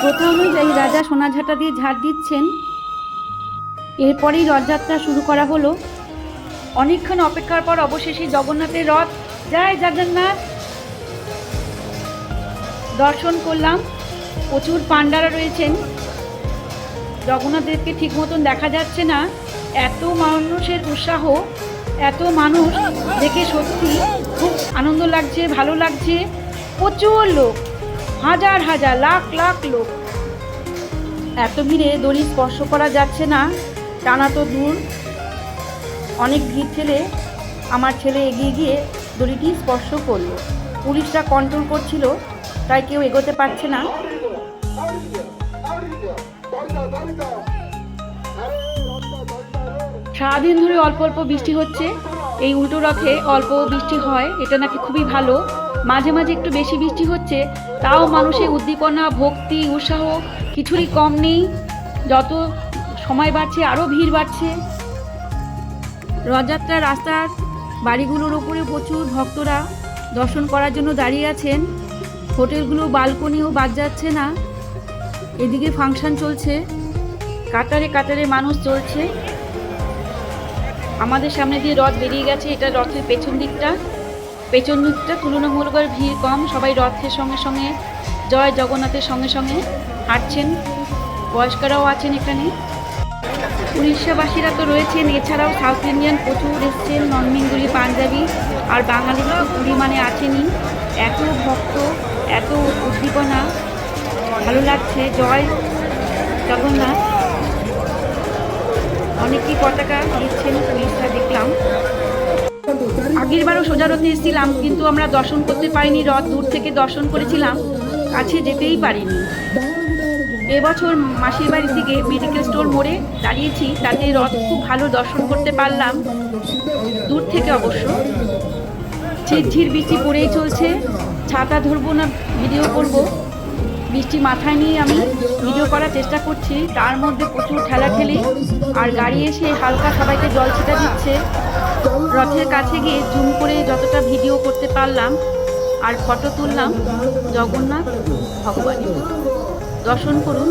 প্রথা অনুযায়ী রাজা সোনাঝাঁটা দিয়ে ঝাড় দিচ্ছেন। এরপরেই রথযাত্রা শুরু করা হলো। অনেকক্ষণ অপেক্ষার পর অবশেষে জগন্নাথের রথ। জয় জগন্নাথ! দর্শন করলাম। প্রচুর পাণ্ডারা রয়েছেন। জগন্নাথ দেবকে ঠিক মতন দেখা যাচ্ছে না। এত মানুষের উৎসাহ, এত মানুষ দেখে সত্যি খুব আনন্দ লাগছে, ভালো লাগছে। প্রচুর লোক। হাজার হাজার লাখ লাখ লোক। এত ভিড়ে দড়ি স্পর্শ করা যাচ্ছে না, টানা তো দূর। অনেক ভিড় ঠেলে আমার ছেলে এগিয়ে গিয়ে দড়িটি স্পর্শ করল। পুলিশরা কন্ট্রোল করছিল, তাই কেউ এগোতে পারছে না। সারাদিন ধরে অল্প অল্প বৃষ্টি হচ্ছে। এই উল্টো রথে অল্প বৃষ্টি হয়, এটা নাকি খুবই ভালো। মাঝে মাঝে একটু বেশি বৃষ্টি হচ্ছে, তাও মানুষের উদ্দীপনা, ভক্তি, উৎসাহ কিছুরই কম নেই। যত সময় বাড়ছে আরও ভিড় বাড়ছে। রথযাত্রার রাস্তার বাড়িগুলোর ওপরে প্রচুর ভক্তরা দর্শন করার জন্য দাঁড়িয়ে আছেন। হোটেলগুলো, বালকনিও বাদ যাচ্ছে না। এদিকে ফাংশন চলছে। কাতারে কাতারে মানুষ চলছে। আমাদের সামনে দিয়ে রথ বেরিয়ে গেছে। এটা রথের পেছন দিকটা। পেছন দিকটা তুলনামূলক ভিড় কম। সবাই রথের সঙ্গে সঙ্গে, জয় জগন্নাথের সঙ্গে সঙ্গে হাঁটছেন। বয়স্করাও আছেন এখানে। উড়িষ্যাবাসীরা তো রয়েছেন। এছাড়াও সাউথ ইন্ডিয়ান প্রচুর এসছেন নন বেঙ্গলি পাঞ্জাবি আর বাঙালিরা তো পরিমাণে আছেনই। এত ভক্ত, এত উদ্দীপনা। ভালো লাগছে। জয় জগন্নাথ। অনেকেই পতাকা দিচ্ছেন পুলিশরা দেখলাম। আগের বারও সোজা রথে এসেছিলাম, কিন্তু আমরা দর্শন করতে পারিনি রথ দূর থেকে দর্শন করেছিলাম, কাছে যেতেই পারিনি। এবছর মাসির বাড়ি থেকে মেডিকেল স্টোর মোড়ে দাঁড়িয়েছি, তাতে রথ খুব ভালো দর্শন করতে পারলাম, দূর থেকে অবশ্য। ঝিরঝির বৃষ্টি পড়েই চলছে, ছাতা ধরবো না ভিডিও করব। বৃষ্টি মাথায় নিয়ে আমি ভিডিও করার চেষ্টা করছি, তার মধ্যে প্রচুর ঠেলাঠেলি, আর গাড়ি এসে হালকা সবাইকে জল ছিটা দিচ্ছে। রথের কাছে গিয়ে জুম করে যতটা ভিডিও করতে পারলাম আর ফটো তুললাম জগন্নাথ ভগবানের দর্শন করুন।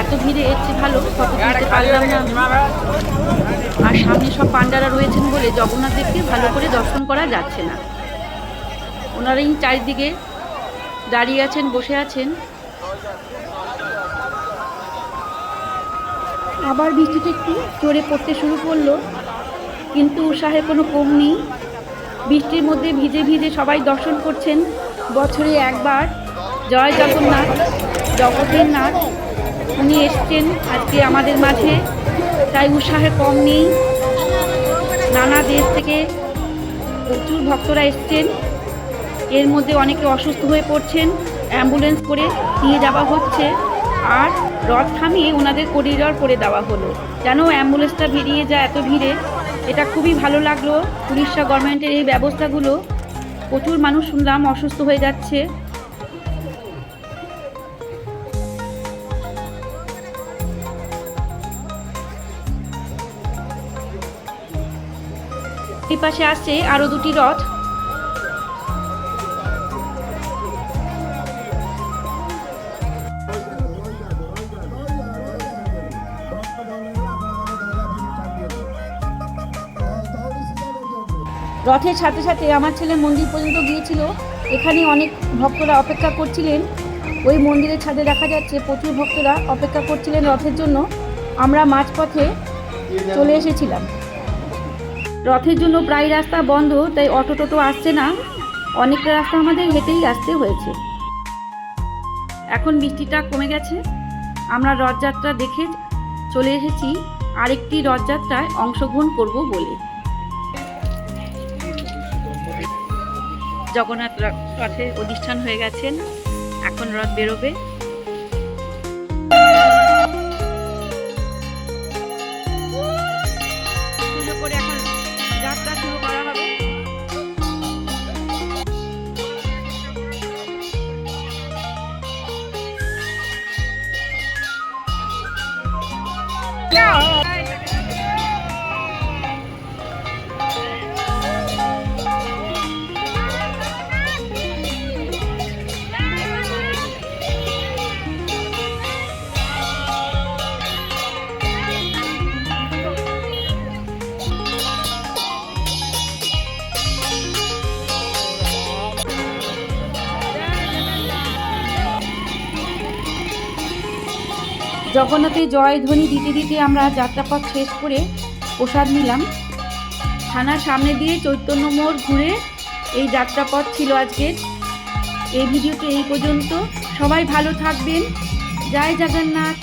এত ভিড়ে এসছে ভালো ফটো তুলতে পারলাম না আর সামনে সব পান্ডারা রয়েছেন বলে জগন্নাথ দেবকে ভালো করে দর্শন করা যাচ্ছে না। ওনারাই চারিদিকে দাঁড়িয়ে আছেন, বসে আছেন। আবার বৃষ্টিটা একটু জোরে পড়তে শুরু করল। কিন্তু উৎসাহের কোনো কম নেই। বৃষ্টির মধ্যে ভিজে ভিজে সবাই দর্শন করছেন। বছরে একবার। জয় জগন্নাথ, জগতের নাথ। উনি এসছেন আজকে আমাদের মাঝে। তাই উৎসাহে কম নেই। নানা দেশ থেকে প্রচুর ভক্তরা এসছেন। এর মধ্যে অনেকে অসুস্থ হয়ে পড়ছেন, অ্যাম্বুলেন্স করে নিয়ে যাওয়া হচ্ছে। আর রথ থামিয়ে ওনাদের করিডর করে দেওয়া হলো। যেন অ্যাম্বুলেন্সটা বেরিয়ে যায় এত ভিড়ে। এটা খুবই ভালো লাগল। উড়িষ্যা গভর্নমেন্টের এই ব্যবস্থাগুলো। প্রচুর মানুষ শুনলাম অসুস্থ হয়ে যাচ্ছে। এই পাশে আসছে আরও দুটি রথ। রথের সাথে সাথে আমার ছেলে মন্দির পর্যন্ত গিয়েছিল। এখানে অনেক ভক্তরা অপেক্ষা করছিলেন। ওই মন্দিরের ছাদে দেখা যাচ্ছে প্রচুর ভক্তরা অপেক্ষা করছিলেন রথের জন্য। আমরা মাঝপথে চলে এসেছিলাম। রথের জন্য প্রায় রাস্তা বন্ধ, তাই অটো টোটো আসছে না। অনেকটা রাস্তা আমাদের হেঁটেই আসতে হয়েছে। এখন বৃষ্টিটা কমে গেছে। আমরা রথযাত্রা দেখে চলে এসেছি। আরেকটি রথযাত্রায় অংশগ্রহণ করব বলে। জগন্নাথ র- রথে অধিষ্ঠান হয়ে গেছেন। এখন রথ বেরোবে। পুজো জগন্নাথের জয়ধ্বনি দিতে দিতে আমরা যাত্রাপথ শেষ করে প্রসাদ নিলাম। থানার সামনে দিয়ে চৈতন্য মোড় ঘুরে এই যাত্রাপথ ছিল আজকের এই ভিডিওতে এই পর্যন্ত। সবাই ভালো থাকবেন। জয় জগন্নাথ।